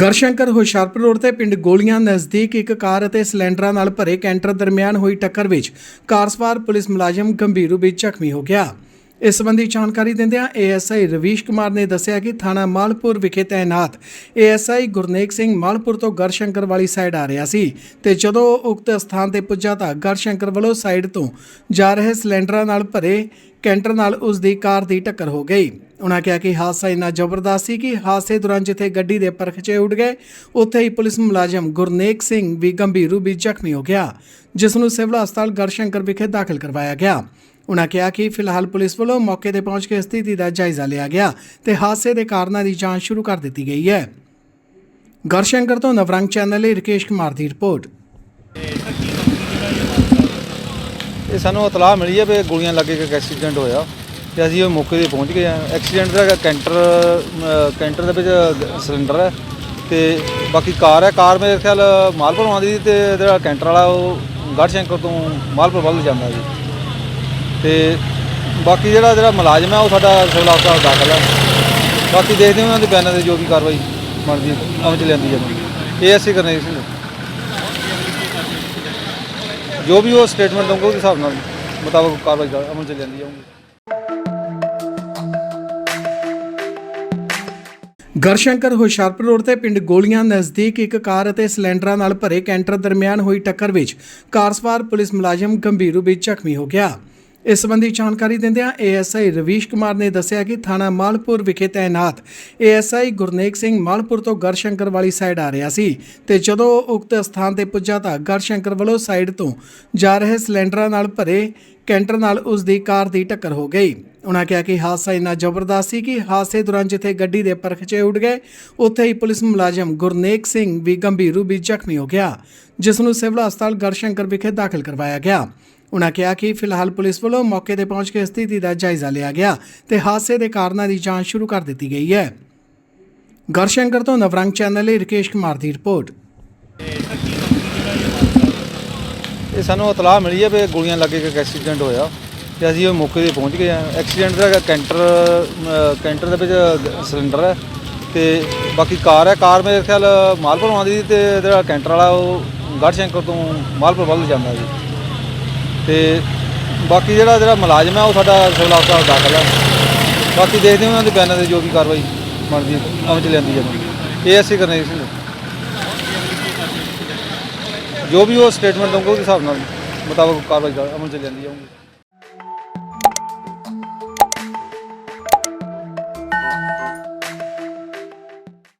ਗਰਸ਼ੰਕਰ Hoshiarpur road ਤੇ ਪਿੰਡ ਗੋਲੀਆਂ ਨਜ਼ਦੀਕ ਇੱਕ ਕਾਰ ਅਤੇ ਸਿਲੰਡਰਾਂ ਨਾਲ ਭਰੇ ਕੈਂਟਰ ਦਰਮਿਆਨ ਹੋਈ ਟੱਕਰ ਵਿੱਚ ਕਾਰ ਸਵਾਰ ਪੁਲਿਸ ਮੁਲਾਜ਼ਮ ਗੰਭੀਰ ਰੂਪ ਵਿੱਚ ਜ਼ਖਮੀ ਹੋ ਗਿਆ। ਇਸ ਸੰਬੰਧੀ ਜਾਣਕਾਰੀ ਦਿੰਦਿਆਂ ਏਐਸਆਈ ਰਵੀਸ਼ ਕੁਮਾਰ ਨੇ ਦੱਸਿਆ ਕਿ ਥਾਣਾ ਮਾਲਪੁਰ ਵਿਖੇ ਤੈਨਾਤ ਏਐਸਆਈ ਗੁਰਨੇਕ ਸਿੰਘ ਮਾਲਪੁਰ ਤੋਂ ਗਰਸ਼ੰਕਰ ਵਾਲੀ ਸਾਈਡ ਆ ਰਿਹਾ ਸੀ ਤੇ ਜਦੋਂ ਉਹ ਉਕਤ ਸਥਾਨ ਤੇ ਪੁੱਜਾ ਤਾਂ ਗਰਸ਼ੰਕਰ ਵੱਲੋਂ ਸਾਈਡ ਤੋਂ ਜਾ ਰਹੇ ਸਿਲੰਡਰਾਂ ਨਾਲ ਭਰੇ ਕੈਂਟਰ ਨਾਲ ਉਸ ਦੀ ਕਾਰ ਦੀ ਟੱਕਰ ਹੋ ਗਈ। ਉਨ੍ਹਾਂ ਕਿਹਾ ਕਿ ਹਾਦਸਾ ਇੰਨਾ ਜ਼ਬਰਦਸਤ ਸੀ ਕਿ ਹਾਦਸੇ ਦੌਰਾਨ ਜਿੱਥੇ ਗੱਡੀ ਦੇ ਪਰਖਚੇ ਉੱਡ ਗਏ, ਉੱਥੇ ਹੀ ਪੁਲਿਸ ਮੁਲਾਜ਼ਮ ਗੁਰਨੇਕ ਸਿੰਘ ਵੀ ਗੰਭੀਰ ਰੂਪ ਵਿੱਚ ਜ਼ਖਮੀ ਹੋ ਗਿਆ, ਜਿਸ ਨੂੰ ਸਿਵਲ ਹਸਪਤਾਲ ਗੜਸ਼ੰਕਰ ਵਿਖੇ ਦਾਖਲ ਕਰਵਾਇਆ ਗਿਆ। ਉਨ੍ਹਾਂ ਕਿਹਾ ਕਿ ਫਿਲਹਾਲ ਪੁਲਿਸ ਵੱਲੋਂ ਮੌਕੇ ਤੇ ਪਹੁੰਚ ਕੇ ਸਥਿਤੀ ਦਾ ਜਾਇਜ਼ਾ ਲਿਆ ਗਿਆ ਤੇ ਹਾਦਸੇ ਦੇ ਕਾਰਨਾਂ ਦੀ ਜਾਂਚ ਸ਼ੁਰੂ ਕਰ ਦਿੱਤੀ ਗਈ ਹੈ। ਗੜਸ਼ੰਕਰ ਤੋਂ ਨਵਰੰਗ ਚੈਨਲ ਲਈ ਰਕੇਸ਼ ਕੁਮਾਰ ਦੀ ਰਿਪੋਰਟ। ਇਹ ਸਾਨੂੰ ਇਤਲਾਹ ਮਿਲੀ ਹੈ ਵੀ ਗੋਲੀਆਂ ਲੱਗੇ ਕਿ ਐਕਸੀਡੈਂਟ ਹੋਇਆ ਤੇ ਅਸੀਂ ਉਹ ਮੌਕੇ ਤੇ ਪਹੁੰਚ ਗਏ ਆ ਐਕਸੀਡੈਂਟ ਦਾ ਕੈਂਟਰ ਕੈਂਟਰ ਦੇ ਵਿੱਚ ਸਿਲੰਡਰ ਹੈ ਤੇ ਬਾਕੀ ਕਾਰ ਹੈ। ਕਾਰ ਮੇਰੇ ਖਿਆਲ ਮਾਲਪੁਰ ਆਉਂਦੀ ਸੀ ਤੇ ਜਿਹੜਾ ਕੈਂਟਰ ਵਾਲਾ ਉਹ ਗੜਸ਼ੰਕਰ ਤੋਂ ਮਾਲਪੁਰ ਵੱਲ ਜਾਂਦਾ ਜੀ ਤੇ ਬਾਕੀ ਜਿਹੜਾ ਜਿਹੜਾ ਮੁਲਾਜ਼ਮ ਹੈ ਉਹ ਸਾਡਾ ਸਿਵਲ ਹਸਪਤਾਲ ਦਾਖਲ ਹੈ। ਬਾਕੀ ਦੇਖਦੇ ਹਾਂ ਉਹਨਾਂ ਦੇ ਬਿਆਨਾਂ ਦੇ ਜੋ ਵੀ ਕਾਰਵਾਈ ਬਣਦੀ ਹੈ, ਅਮਲ ਚ ਲੈਂਦੀ ਜਾਂਦੀ ਇਹ ਅਸੀਂ ਸੀ। ਜੋ ਵੀ ਉਹ ਸਟੇਟਮੈਂਟ ਦਊਂਗਾ ਉਹਦੇ ਹਿਸਾਬ ਨਾਲ ਮੁਤਾਬਕ ਕਾਰਵਾਈ ਅਮਲ ਚ ਲੈਂਦੀ ਜਾਊਗੀ। ਗਰਸ਼ੰਕਰ ਹੁਸ਼ਿਆਰਪੁਰ ਰੋਡ ਤੇ ਪਿੰਡ ਗੋਲੀਆਂ ਨਜ਼ਦੀਕ ਇੱਕ ਕਾਰ ਅਤੇ ਸਿਲੰਡਰਾਂ ਨਾਲ ਭਰੇ ਕੈਂਟਰ ਦਰਮਿਆਨ ਹੋਈ ਟੱਕਰ ਵਿੱਚ ਕਾਰ ਸਵਾਰ ਪੁਲਿਸ ਮੁਲਾਜ਼ਮ ਗੰਭੀਰ ਰੂਪ ਵਿੱਚ ਜ਼ਖਮੀ ਹੋ ਗਿਆ। ਇਸ ਸੰਬੰਧੀ ਜਾਣਕਾਰੀ ਦਿੰਦਿਆਂ ਏਐਸਆਈ ਰਵੀਸ਼ ਕੁਮਾਰ ਨੇ ਦੱਸਿਆ ਕਿ ਥਾਣਾ ਮਾਲਪੁਰ ਵਿਖੇ ਤੈਨਾਤ ਏਐਸਆਈ ਗੁਰਨੇਕ ਸਿੰਘ ਮਾਲਪੁਰ ਤੋਂ ਗਰਸ਼ੰਕਰ ਵਾਲੀ ਸਾਈਡ ਆ ਰਿਹਾ ਸੀ ਤੇ ਜਦੋਂ ਉਹ ਉਕਤ ਸਥਾਨ ਤੇ ਪੁੱਜਾ ਤਾਂ ਗਰਸ਼ੰਕਰ ਵੱਲੋਂ ਸਾਈਡ ਤੋਂ ਜਾ ਰਹੇ ਸਿਲੰਡਰਾਂ ਨਾਲ ਭਰੇ ਕੈਂਟਰ ਨਾਲ ਉਸ ਦੀ ਕਾਰ ਦੀ ਟੱਕਰ ਹੋ ਗਈ। ਉਨ੍ਹਾਂ ਕਿਹਾ ਕਿ ਹਾਦਸਾ ਇੰਨਾ ਜ਼ਬਰਦਸਤ ਸੀ ਕਿ ਹਾਦਸੇ ਦੌਰਾਨ ਜਿੱਥੇ ਗੱਡੀ ਦੇ ਪਰਖਚੇ ਉੱਡ ਗਏ, ਉੱਥੇ ਹੀ ਪੁਲਿਸ ਮੁਲਾਜ਼ਮ ਗੁਰਨੇਕ ਸਿੰਘ ਵੀ ਗੰਭੀਰ ਰੂਪ ਵਿੱਚ ਜ਼ਖਮੀ ਹੋ ਗਿਆ, ਜਿਸ ਨੂੰ ਸਿਵਲ ਹਸਪਤਾਲ ਗੜਸ਼ੰਕਰ ਵਿਖੇ ਦਾਖਲ ਕਰਵਾਇਆ ਗਿਆ। ਉਨ੍ਹਾਂ ਕਿਹਾ ਕਿ ਫਿਲਹਾਲ ਪੁਲਿਸ ਵੱਲੋਂ ਮੌਕੇ ਤੇ ਪਹੁੰਚ ਕੇ ਸਥਿਤੀ ਦਾ ਜਾਇਜ਼ਾ ਲਿਆ ਗਿਆ ਤੇ ਹਾਦਸੇ ਦੇ ਕਾਰਨਾਂ ਦੀ ਜਾਂਚ ਸ਼ੁਰੂ ਕਰ ਦਿੱਤੀ ਗਈ ਹੈ। ਗੜਸ਼ੰਕਰ ਤੋਂ ਨਵਰੰਗ ਚੈਨਲ ਲਈ ਰਕੇਸ਼ ਕੁਮਾਰ ਦੀ ਰਿਪੋਰਟ। ਇਹ ਸਾਨੂੰ ਇਤਲਾਹ ਮਿਲੀ ਹੈ ਵੀ ਗੋਲੀਆਂ ਲੱਗੇ ਇੱਕ ਐਕਸੀਡੈਂਟ ਹੋਇਆ ਤੇ ਅਸੀਂ ਉਹ ਮੌਕੇ ਤੇ ਪਹੁੰਚ ਗਏ ਆ ਐਕਸੀਡੈਂਟ ਦਾ ਕੈਂਟਰ ਅਮ, ਕੈਂਟਰ ਦੇ ਵਿੱਚ ਸਿਲੰਡਰ ਹੈ ਤੇ ਬਾਕੀ ਕਾਰ ਹੈ। ਕਾਰ ਮੇਰੇ ਖਿਆਲ ਮਾਲਪੁਰ ਆਉਂਦੀ ਸੀ ਤੇ ਜਿਹੜਾ ਕੈਂਟਰ ਵਾਲਾ ਉਹ ਗੜਸ਼ੰਕਰ ਤੋਂ ਮਾਲਪੁਰ ਵੱਲ ਜਾਂਦਾ ਜੀ ਤੇ ਬਾਕੀ ਜਿਹੜਾ ਜਿਹੜਾ ਮੁਲਾਜ਼ਮ ਹੈ ਉਹ ਸਾਡਾ ਸਿਵਲ ਹਸਪਤਾਲ ਦਾਖਲ ਹੈ। ਬਾਕੀ ਦੇਖਦੇ ਹਾਂ ਉਹਨਾਂ ਦੇ ਬਿਆਨਾਂ 'ਤੇ ਜੋ ਵੀ ਕਾਰਵਾਈ ਬਣਦੀ ਹੈ, ਅਮਲ ਚ ਲੈਂਦੀ ਜਾਂਦੀ ਇਹ ਅਸੀਂ ਕਰਨੇ ਸੀ। ਜੋ ਵੀ ਉਹ ਸਟੇਟਮੈਂਟ ਦਊਂਗਾ ਉਹਦੇ ਹਿਸਾਬ ਨਾਲ ਮੁਤਾਬਕ ਕਾਰਵਾਈ ਅਮਲ ਚ ਲੈਂਦੀ ਜਾਊਗੀ।